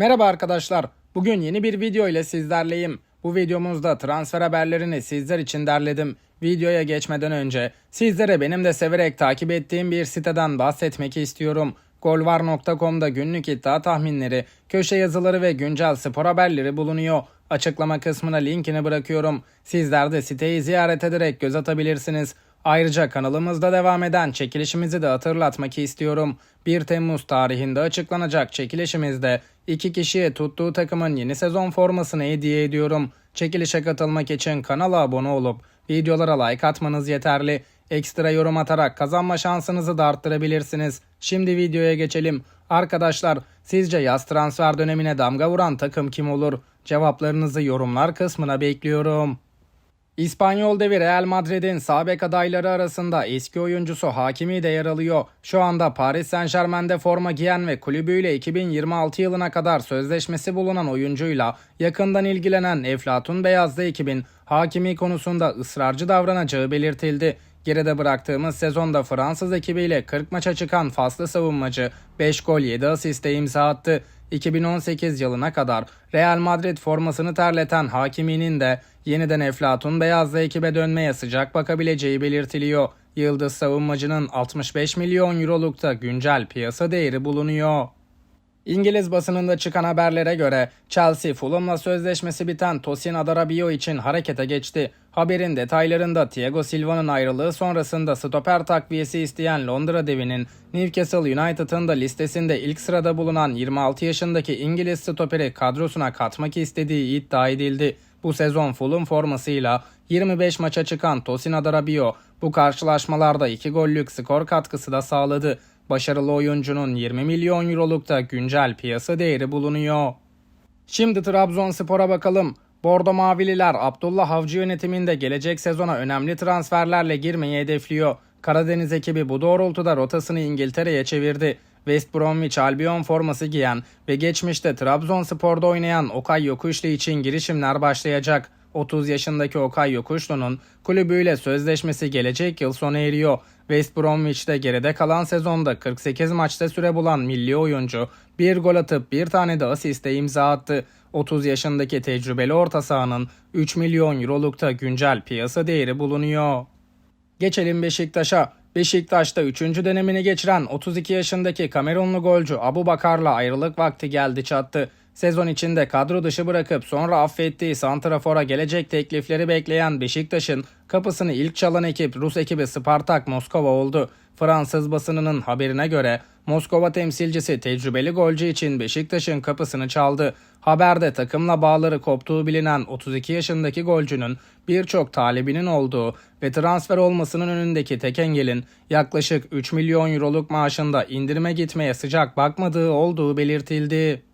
Merhaba arkadaşlar. Bugün yeni bir video ile sizlerleyim. Bu videomuzda transfer haberlerini sizler için derledim. Videoya geçmeden önce sizlere benim de severek takip ettiğim bir siteden bahsetmek istiyorum. Golvar.com'da günlük iddia tahminleri, köşe yazıları ve güncel spor haberleri bulunuyor. Açıklama kısmına linkini bırakıyorum. Sizler de siteyi ziyaret ederek göz atabilirsiniz. Ayrıca kanalımızda devam eden çekilişimizi de hatırlatmak istiyorum. 1 Temmuz tarihinde açıklanacak çekilişimizde iki kişiye tuttuğu takımın yeni sezon formasını hediye ediyorum. Çekilişe katılmak için kanala abone olup videolara like atmanız yeterli. Ekstra yorum atarak kazanma şansınızı da arttırabilirsiniz. Şimdi videoya geçelim. Arkadaşlar sizce yaz transfer dönemine damga vuran takım kim olur? Cevaplarınızı yorumlar kısmına bekliyorum. İspanyol devi Real Madrid'in sağ bek adayları arasında eski oyuncusu Hakimi de yer alıyor. Şu anda Paris Saint Germain'de forma giyen ve kulübüyle 2026 yılına kadar sözleşmesi bulunan oyuncuyla yakından ilgilenen Eflatun Beyazlı ekibin Hakimi konusunda ısrarcı davranacağı belirtildi. Geride bıraktığımız sezonda Fransız ekibiyle 40 maça çıkan faslı savunmacı 5 gol 7 asiste imza attı. 2018 yılına kadar Real Madrid formasını terleten Hakimi'nin de yeniden Eflatun beyazlı ekibe dönmeye sıcak bakabileceği belirtiliyor. Yıldız savunmacının 65 milyon eurolukta güncel piyasa değeri bulunuyor. İngiliz basınında çıkan haberlere göre Chelsea Fulham'la sözleşmesi biten Tosin Adarabio için harekete geçti. Haberin detaylarında Thiago Silva'nın ayrılığı sonrasında stoper takviyesi isteyen Londra devinin Newcastle United'ın da listesinde ilk sırada bulunan 26 yaşındaki İngiliz stoperi kadrosuna katmak istediği iddia edildi. Bu sezon Fulham formasıyla 25 maça çıkan Tosin Adarabio bu karşılaşmalarda 2 gollük skor katkısı da sağladı. Başarılı oyuncunun 20 milyon eurolukta güncel piyasa değeri bulunuyor. Şimdi Trabzonspor'a bakalım. Bordo Mavililer Abdullah Avcı yönetiminde gelecek sezona önemli transferlerle girmeyi hedefliyor. Karadeniz ekibi bu doğrultuda rotasını İngiltere'ye çevirdi. West Bromwich Albion forması giyen ve geçmişte Trabzonspor'da oynayan Okay Yokuşlu için girişimler başlayacak. 30 yaşındaki Okay Yokuşlu'nun kulübüyle sözleşmesi gelecek yıl sona eriyor. West Bromwich'te geride kalan sezonda 48 maçta süre bulan milli oyuncu bir gol atıp bir tane de asiste imza attı. 30 yaşındaki tecrübeli orta sahanın 3 milyon eurolukta güncel piyasa değeri bulunuyor. Geçelim Beşiktaş'a. Beşiktaş'ta 3. dönemini geçiren 32 yaşındaki Kamerunlu golcü Abu Bakar'la ayrılık vakti geldi çattı. Sezon içinde kadro dışı bırakıp sonra affettiği Santrafor'a gelecek teklifleri bekleyen Beşiktaş'ın kapısını ilk çalan ekip Rus ekibi Spartak Moskova oldu. Fransız basınının haberine göre Moskova temsilcisi tecrübeli golcü için Beşiktaş'ın kapısını çaldı. Haberde takımla bağları koptuğu bilinen 32 yaşındaki golcünün birçok talibinin olduğu ve transfer olmasının önündeki tek engelin yaklaşık 3 milyon euroluk maaşında indirime gitmeye sıcak bakmadığı olduğu belirtildi.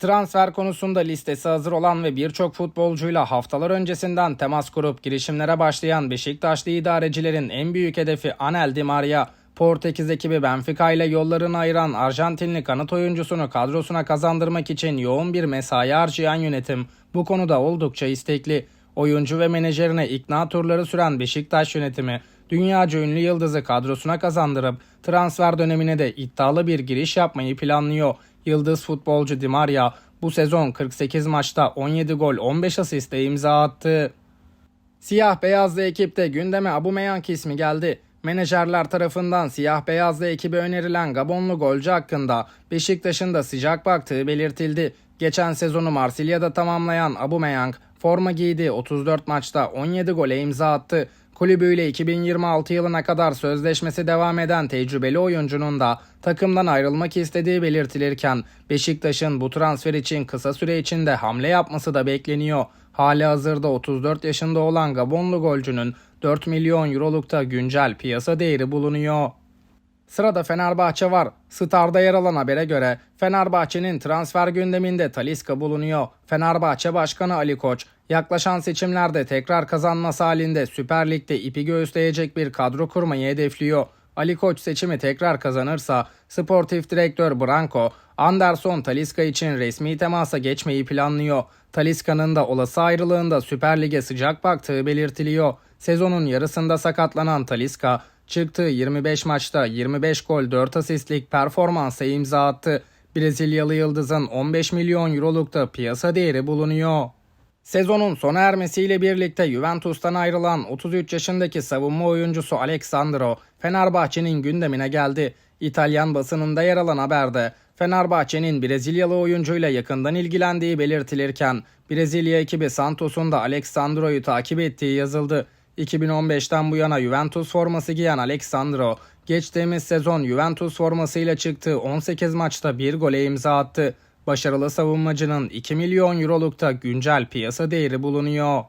Transfer konusunda listesi hazır olan ve birçok futbolcuyla haftalar öncesinden temas kurup girişimlere başlayan Beşiktaşlı idarecilerin en büyük hedefi Anel Di Maria. Portekiz ekibi Benfica ile yollarını ayıran Arjantinli kanat oyuncusunu kadrosuna kazandırmak için yoğun bir mesai harcayan yönetim bu konuda oldukça istekli. Oyuncu ve menajerine ikna turları süren Beşiktaş yönetimi dünyaca ünlü yıldızı kadrosuna kazandırıp transfer dönemine de iddialı bir giriş yapmayı planlıyor. Yıldız futbolcu Di Maria bu sezon 48 maçta 17 gol 15 asiste imza attı. Siyah beyazlı ekipte gündeme Aubameyang ismi geldi. Menajerler tarafından siyah beyazlı ekibe önerilen Gabonlu golcü hakkında Beşiktaş'ın da sıcak baktığı belirtildi. Geçen sezonu Marsilya'da tamamlayan Aubameyang forma giydi 34 maçta 17 gole imza attı. Kulübüyle 2026 yılına kadar sözleşmesi devam eden tecrübeli oyuncunun da takımdan ayrılmak istediği belirtilirken Beşiktaş'ın bu transfer için kısa süre içinde hamle yapması da bekleniyor. Hali hazırda 34 yaşında olan Gabonlu golcünün 4 milyon eurolukta güncel piyasa değeri bulunuyor. Sırada Fenerbahçe var. Star'da yer alan habere göre Fenerbahçe'nin transfer gündeminde Taliska bulunuyor. Fenerbahçe Başkanı Ali Koç yaklaşan seçimlerde tekrar kazanması halinde Süper Lig'de ipi göğüsleyecek bir kadro kurmayı hedefliyor. Ali Koç seçimi tekrar kazanırsa sportif direktör Branko Anderson Taliska için resmi temasa geçmeyi planlıyor. Taliska'nın da olası ayrılığında Süper Lig'e sıcak baktığı belirtiliyor. Sezonun yarısında sakatlanan Taliska çıktığı 25 maçta 25 gol 4 asistlik performansa imza attı. Brezilyalı yıldızın 15 milyon eurolukta piyasa değeri bulunuyor. Sezonun sona ermesiyle birlikte Juventus'tan ayrılan 33 yaşındaki savunma oyuncusu Alexandro Fenerbahçe'nin gündemine geldi. İtalyan basınında yer alan haberde Fenerbahçe'nin Brezilyalı oyuncuyla yakından ilgilendiği belirtilirken Brezilya ekibi Santos'un da Alexandro'yu takip ettiği yazıldı. 2015'ten bu yana Juventus forması giyen Alexandro, geçtiğimiz sezon Juventus formasıyla çıktığı 18 maçta bir gole imza attı. Başarılı savunmacının 2 milyon eurolukta güncel piyasa değeri bulunuyor.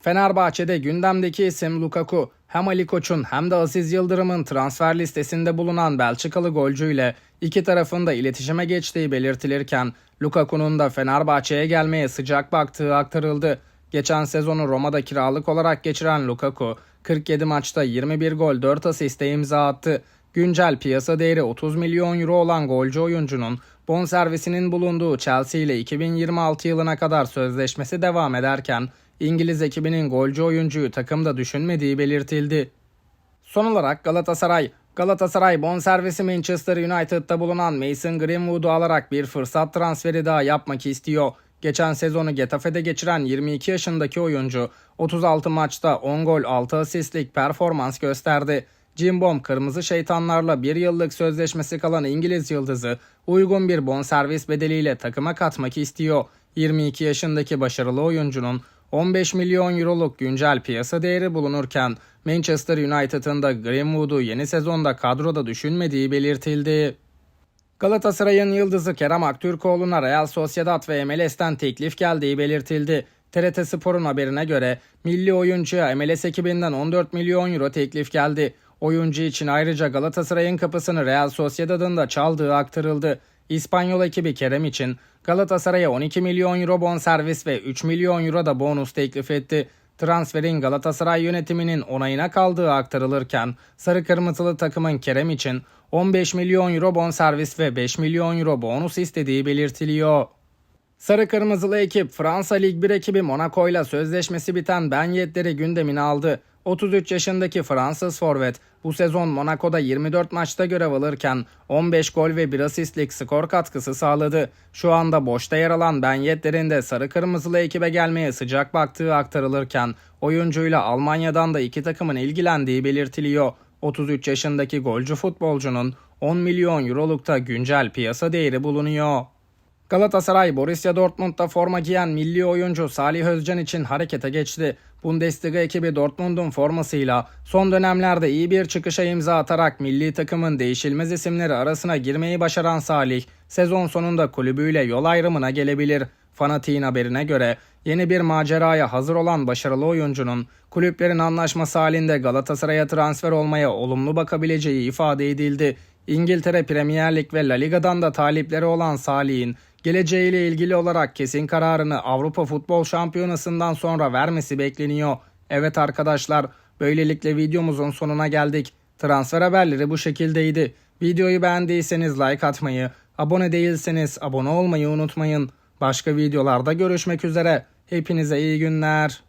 Fenerbahçe'de gündemdeki isim Lukaku. Hem Ali Koç'un hem de Aziz Yıldırım'ın transfer listesinde bulunan Belçikalı golcüyle iki tarafın da iletişime geçtiği belirtilirken Lukaku'nun da Fenerbahçe'ye gelmeye sıcak baktığı aktarıldı. Geçen sezonu Roma'da kiralık olarak geçiren Lukaku 47 maçta 21 gol 4 asiste imza attı. Güncel piyasa değeri 30 milyon euro olan golcü oyuncunun bonservisinin bulunduğu Chelsea ile 2026 yılına kadar sözleşmesi devam ederken İngiliz ekibinin golcü oyuncuyu takımda düşünmediği belirtildi. Son olarak Galatasaray Galatasaray bonservisi Manchester United'da bulunan Mason Greenwood'u alarak bir fırsat transferi daha yapmak istiyor. Geçen sezonu Getafe'de geçiren 22 yaşındaki oyuncu 36 maçta 10 gol 6 asistlik performans gösterdi. Cimbom Kırmızı Şeytanlarla bir yıllık sözleşmesi kalan İngiliz yıldızı uygun bir bonservis bedeliyle takıma katmak istiyor. 22 yaşındaki başarılı oyuncunun 15 milyon euroluk güncel piyasa değeri bulunurken Manchester United'ın da Greenwood'u yeni sezonda kadroda düşünmediği belirtildi. Galatasaray'ın yıldızı Kerem Aktürkoğlu'na Real Sociedad ve MLS'ten teklif geldiği belirtildi. TRT Spor'un haberine göre milli oyuncuya MLS ekibinden 14 milyon euro teklif geldi. Oyuncu için ayrıca Galatasaray'ın kapısını Real Sociedad'ın da çaldığı aktarıldı. İspanyol ekibi Kerem için Galatasaray'a 12 milyon euro bonservis ve 3 milyon euro da bonus teklif etti. Transferin Galatasaray yönetiminin onayına kaldığı aktarılırken Sarı Kırmızılı takımın Kerem için 15 milyon euro bonservis ve 5 milyon euro bonus istediği belirtiliyor. Sarı Kırmızılı ekip Fransa Lig 1 ekibi Monaco ile sözleşmesi biten Ben Yedder'i gündemine aldı. 33 yaşındaki Fransız forvet bu sezon Monaco'da 24 maçta görev alırken 15 gol ve 1 asistlik skor katkısı sağladı. Şu anda boşta yer alan Ben Yedder'in de sarı kırmızılı ekibe gelmeye sıcak baktığı aktarılırken oyuncuyla Almanya'dan da iki takımın ilgilendiği belirtiliyor. 33 yaşındaki golcü futbolcunun 10 milyon eurolukta güncel piyasa değeri bulunuyor. Galatasaray Borussia Dortmund'da forma giyen milli oyuncu Salih Özcan için harekete geçti. Bundesliga ekibi Dortmund'un formasıyla son dönemlerde iyi bir çıkışa imza atarak milli takımın değişilmez isimleri arasına girmeyi başaran Salih, sezon sonunda kulübüyle yol ayrımına gelebilir. Fanatiğin haberine göre yeni bir maceraya hazır olan başarılı oyuncunun kulüplerin anlaşması halinde Galatasaray'a transfer olmaya olumlu bakabileceği ifade edildi. İngiltere Premier Lig ve La Liga'dan da talipleri olan Salih'in geleceğiyle ilgili olarak kesin kararını Avrupa Futbol Şampiyonası'ndan sonra vermesi bekleniyor. Evet arkadaşlar, böylelikle videomuzun sonuna geldik. Transfer haberleri bu şekildeydi. Videoyu beğendiyseniz like atmayı, abone değilseniz abone olmayı unutmayın. Başka videolarda görüşmek üzere. Hepinize iyi günler.